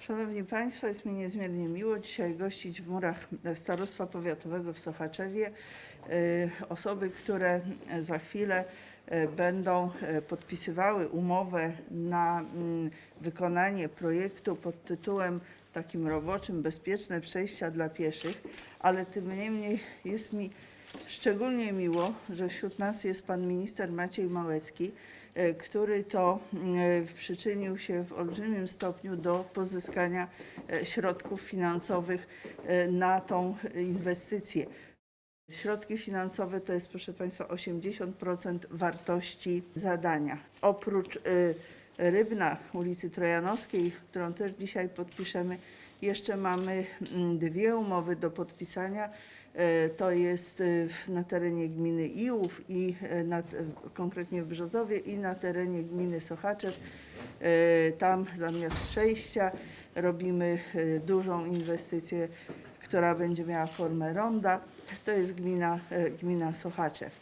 Szanowni Państwo, jest mi niezmiernie miło dzisiaj gościć w murach Starostwa Powiatowego w Sochaczewie y, osoby, które za chwilę y, będą podpisywały umowę na mm, wykonanie projektu pod tytułem takim roboczym Bezpieczne przejścia dla pieszych, ale tym niemniej jest mi szczególnie miło, że wśród nas jest pan minister Maciej Małecki, e, który to e, przyczynił się w olbrzymim stopniu do pozyskania e, środków finansowych e, na tą inwestycję. Środki finansowe to jest, proszę Państwa, 80% wartości zadania. Oprócz Rybna, ulicy Trojanowskiej, którą też dzisiaj podpiszemy, jeszcze mamy mm, dwie umowy do podpisania. E, To jest w- na terenie gminy Iłów i e, na, konkretnie w Brzozowie i na terenie gminy Sochaczew. E, Tam zamiast przejścia robimy e, dużą inwestycję która będzie miała formę ronda. To jest gmina, e, gmina Sochaczew.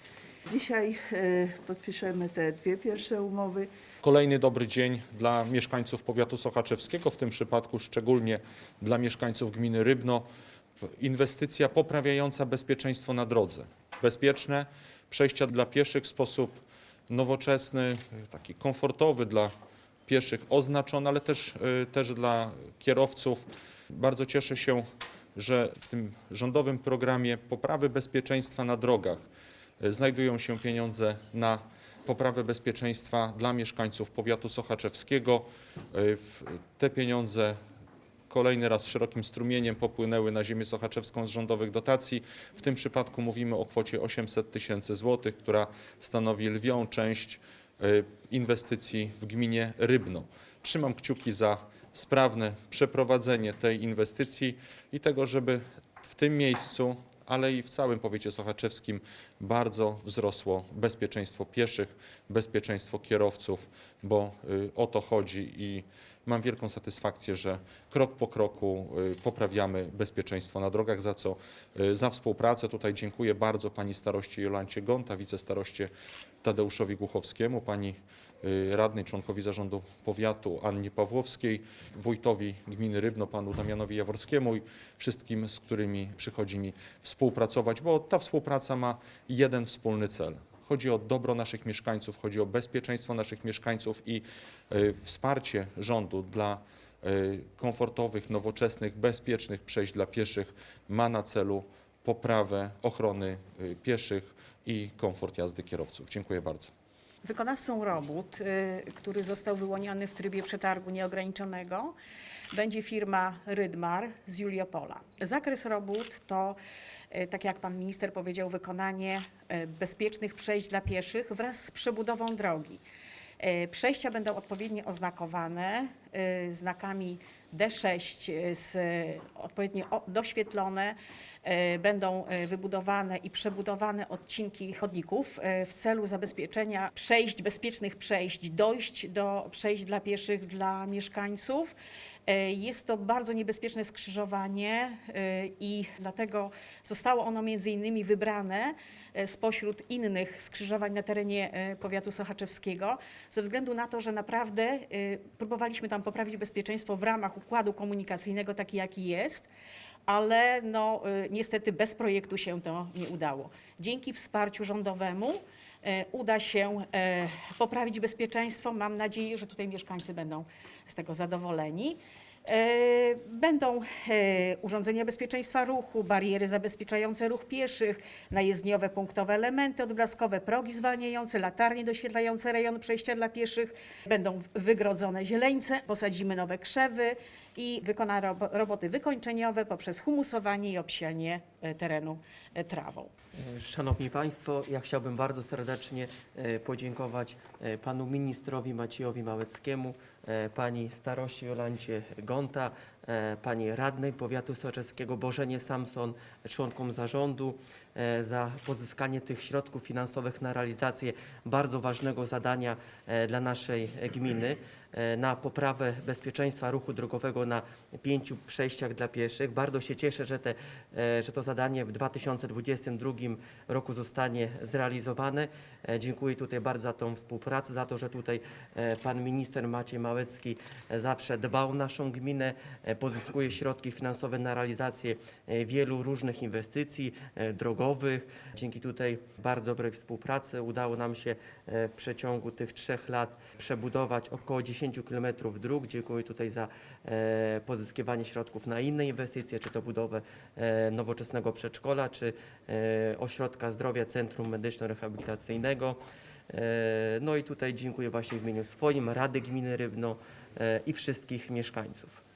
Dzisiaj e, podpiszemy te dwie pierwsze umowy. Kolejny dobry dzień dla mieszkańców powiatu sochaczewskiego, w tym przypadku szczególnie dla mieszkańców gminy Rybno. Inwestycja poprawiająca bezpieczeństwo na drodze. Bezpieczne przejścia dla pieszych w sposób nowoczesny, taki komfortowy dla pieszych, oznaczony, ale też, y, też dla kierowców. Bardzo cieszę się, że w tym rządowym programie poprawy bezpieczeństwa na drogach znajdują się pieniądze na poprawę bezpieczeństwa dla mieszkańców powiatu sochaczewskiego. W- Te pieniądze kolejny raz szerokim strumieniem popłynęły na ziemię sochaczewską z rządowych dotacji. W tym przypadku mówimy o kwocie 800 tysięcy złotych, która stanowi lwią część y, inwestycji w gminie Rybno. Trzymam kciuki za sprawne przeprowadzenie tej inwestycji i tego, żeby w tym miejscu, ale i w całym powiecie sochaczewskim bardzo wzrosło bezpieczeństwo pieszych, bezpieczeństwo kierowców, bo y, o to chodzi i mam wielką satysfakcję, że krok po kroku y, poprawiamy bezpieczeństwo na drogach, za co y, za współpracę. Tutaj dziękuję bardzo pani staroście Jolancie Gonta, wicestaroście Tadeuszowi Głuchowskiemu, pani radnej, członkowi zarządu powiatu Annie Pawłowskiej, wójtowi gminy Rybno, panu Damianowi Jaworskiemu i wszystkim, z którymi przychodzi mi współpracować, bo ta współpraca ma jeden wspólny cel. Chodzi o dobro naszych mieszkańców, chodzi o bezpieczeństwo naszych mieszkańców i y, wsparcie rządu dla y, komfortowych, nowoczesnych, bezpiecznych przejść dla pieszych ma na celu poprawę ochrony y, pieszych i komfort jazdy kierowców. Dziękuję bardzo. Wykonawcą robót, y, który został wyłoniony w trybie przetargu nieograniczonego, będzie firma Rydmar z Juliopola. Zakres robót to, y, tak jak pan minister powiedział, wykonanie y, bezpiecznych przejść dla pieszych wraz z przebudową drogi. Przejścia będą odpowiednio oznakowane znakami D6 y, z odpowiednio o- doświetlone. y, Będą wybudowane i przebudowane odcinki chodników w celu zabezpieczenia przejść, bezpiecznych przejść, dojść do przejść dla pieszych dla mieszkańców. Y, Jest to bardzo niebezpieczne skrzyżowanie y, i dlatego zostało ono między innymi wybrane y, spośród innych skrzyżowań na terenie powiatu sochaczewskiego ze względu na to, że naprawdę próbowaliśmy tam poprawić bezpieczeństwo w ramach układu komunikacyjnego taki jaki jest, ale no, niestety bez projektu się to nie udało. Dzięki wsparciu rządowemu uda się y, poprawić bezpieczeństwo. Mam nadzieję, że tutaj mieszkańcy będą z tego zadowoleni. E, Będą e, urządzenia bezpieczeństwa ruchu, bariery zabezpieczające ruch pieszych, najezdniowe punktowe elementy odblaskowe, progi zwalniające, latarnie doświetlające rejon przejścia dla pieszych. Będą wygrodzone zieleńce, posadzimy nowe krzewy i wykona robo- roboty wykończeniowe poprzez humusowanie i obsianie e, terenu e, trawą. Szanowni Państwo, ja chciałbym bardzo serdecznie e, podziękować panu ministrowi Maciejowi Małeckiemu, pani staroście Jolancie Gonta, pani radnej powiatu soczewskiego Bożenie Samson, członkom zarządu e, za pozyskanie tych środków finansowych na realizację bardzo ważnego zadania e, dla naszej gminy e, na poprawę bezpieczeństwa ruchu drogowego na pięciu przejściach dla pieszych. Bardzo się cieszę, że, te, e, że to zadanie w 2022 roku zostanie zrealizowane. E, Dziękuję tutaj bardzo za tą współpracę, za to, że tutaj e, pan minister Maciej Małecki e, zawsze dbał o naszą gminę, e, pozyskuje środki finansowe na realizację e, wielu różnych inwestycji e, drogowych. Dzięki tutaj bardzo dobrej współpracy udało nam się e, w przeciągu tych trzech lat przebudować około 10 km dróg. Dziękuję tutaj za pozyskiwanie środków na inne inwestycje, czy to budowę nowoczesnego przedszkola, czy ośrodka zdrowia, centrum medyczno-rehabilitacyjnego. No i tutaj dziękuję właśnie w imieniu swoim, Rady Gminy Rybno i wszystkich mieszkańców.